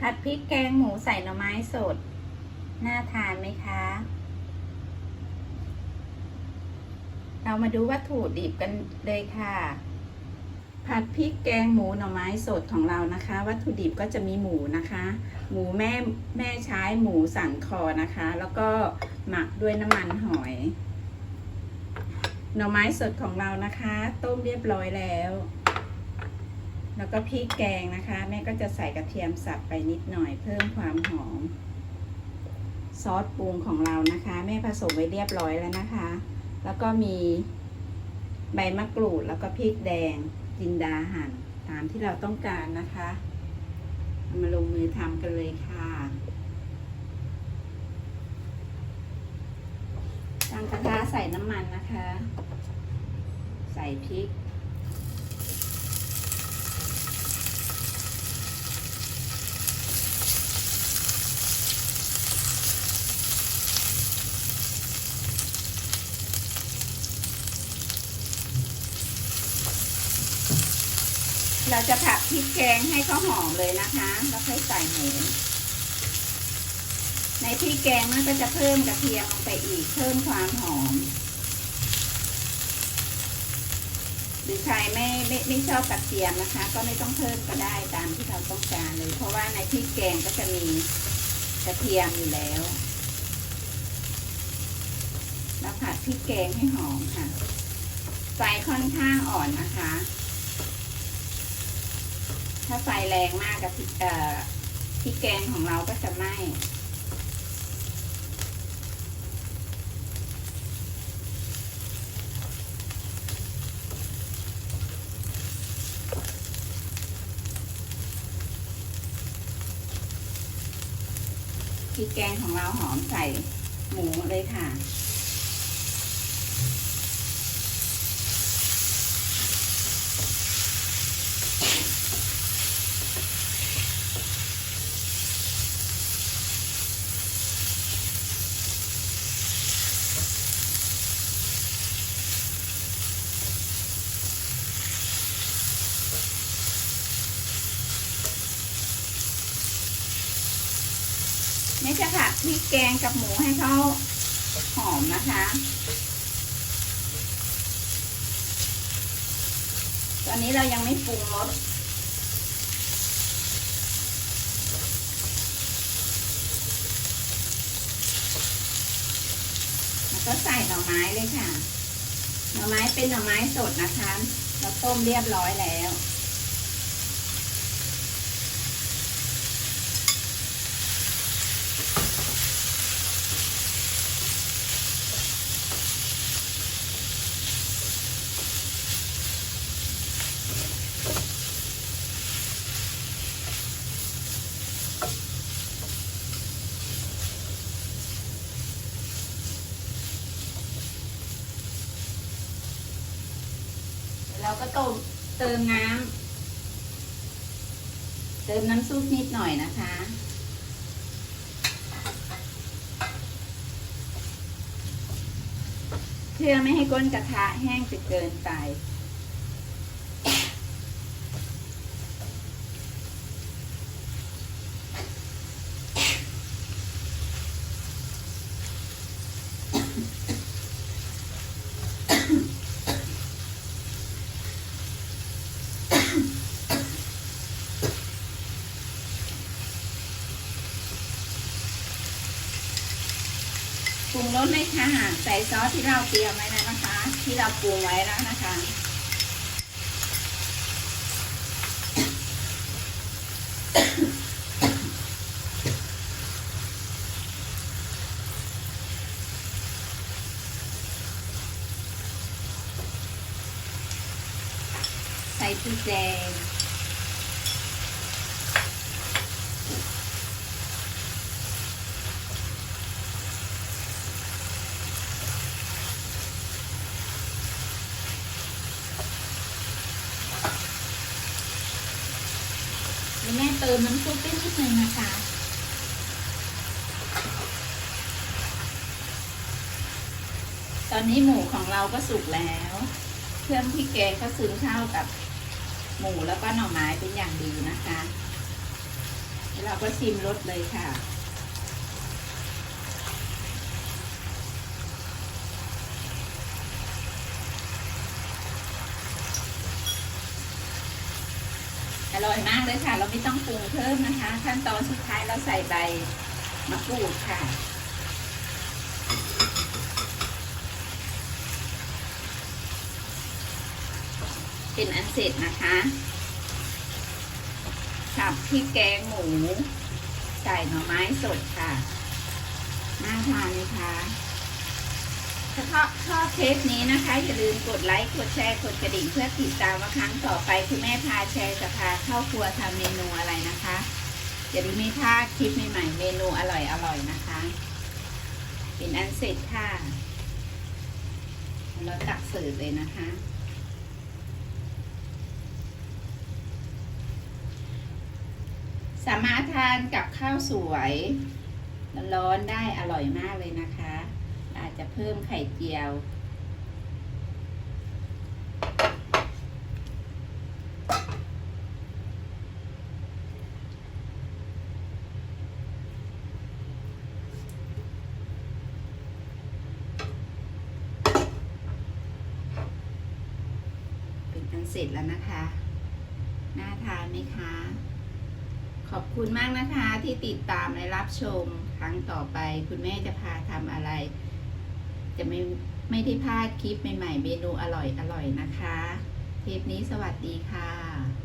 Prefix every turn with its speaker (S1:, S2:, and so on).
S1: ผัดพริกแกงหมูใส่หน่อไม้สด น่าทานไหมคะ เรามาดูวัตถุดิบกันเลยค่ะ ผัดพริกแกงหมูหน่อไม้สดของเรานะคะ วัตถุดิบก็จะมีหมูนะคะ หมูแม่แม่ใช้หมูสันคอนะคะ แล้วก็หมักด้วยน้ำมันหอย หน่อไม้สดของเรานะคะ ต้มเรียบร้อยแล้ว แล้วก็พริกแกงนะคะ แม่ก็จะใส่กระเทียมสับไปนิดหน่อยเพิ่มความหอม ซอสปรุงของเรานะคะ แม่ผสมไว้เรียบร้อยแล้วนะคะ แล้วก็มีใบมะกรูดแล้วก็พริกแดงจินดาหั่นตามที่เราต้องการนะคะามาลงมือทำกันเลยค่ะ ตั้งกระทะใส่น้ำมันนะคะ ใส่พริก เราจะผัดพริกแกงให้เขาหอมเลยนะคะ แล้วค่อยใส่หมูในพริกแกงมันก็จะเพิ่มกระเทียมลงไปอีกเพิ่มความหอม หรือใครไม่ไม่ไม่ชอบกระเทียมนะคะ ก็ไม่ต้องเพิ่มก็ได้ตามที่เราต้องการเลย เพราะว่าในพริกแกงก็จะมีกระเทียมอยู่แล้วแล้วผัดพริกแกงให้หอมค่ะไฟค่อนข้างอ่อนนะคะ ถ้าไฟแรงมากกับพริกเอ่อพริกแกงของเราก็จะไหม้พริกแกงของเราหอมใส่หมูเลยค่ะ ไม่จะผัดพริกแกงกับหมูให้เขาหอมนะคะ ตอนนี้เรายังไม่ปรุงรสก็ใส่หน่อไม้เลยค่ะ หน่อไม้เป็นหน่อไม้สดนะคะ เราต้มเรียบร้อยแล้ว เราก็ต้มเติมน้ำเติมน้ำซุปนิดหน่อยนะคะ เพื่อไม่ให้ก้นกระทะแห้งจนเกินไป ปรุงรสเลยค่ะ ใส่ซอสที่เราเตรียมไว้แล้วนะคะ ที่เราปรุงไว้แล้วนะคะ ใส่พริกแดง แม่เติมน้ำซุปไปนิดนึงนะคะ ตอนนี้หมูของเราก็สุกแล้ว เครื่องที่แกงก็ซึมเข้ากับหมูแล้วก็หน่อไม้เป็นอย่างดีนะคะ เราก็ชิมรสเลยค่ะ ร่อยมากเลยค่ะ เราไม่ต้องปรุงเพิ่มนะคะ ขั้นตอนสุดท้ายเราใส่ใบมะกรูดค่ะเป็นอันเสร็จนะคะสับพริกแกงหมู ใส่หน่อไม้สดค่ะ น่าทานไหมคะ ถ้าชอบชอบเทปนี้นะคะ อย่าลืมกดไลค์กดแชร์กดกระดิ่งเพื่อติดตามว่าครั้งต่อไปคุณแม่พาแชร์จะพาเข้าครัวทำเมนูอะไรนะคะอย่าลืมไม่พลาดคลิปใหม่ๆเมนูอร่อยๆนะคะ เป็นอันเสร็จค่ะ เราตักเสิร์ฟเลยนะคะ สามารถทานกับข้าวสวยร้อนๆได้อร่อยมากเลยนะคะ จะเพิ่มไข่เจียว เป็นอันเสร็จแล้วนะคะ น่าทานไหมคะ ขอบคุณมากนะคะที่ติดตามและรับชมครั้งต่อไปคุณแม่จะพาทำอะไร จะไม่ไม่ได้พลาดคลิปใหม่ๆ เมนูอร่อยๆนะคะ เทปนี้สวัสดีค่ะ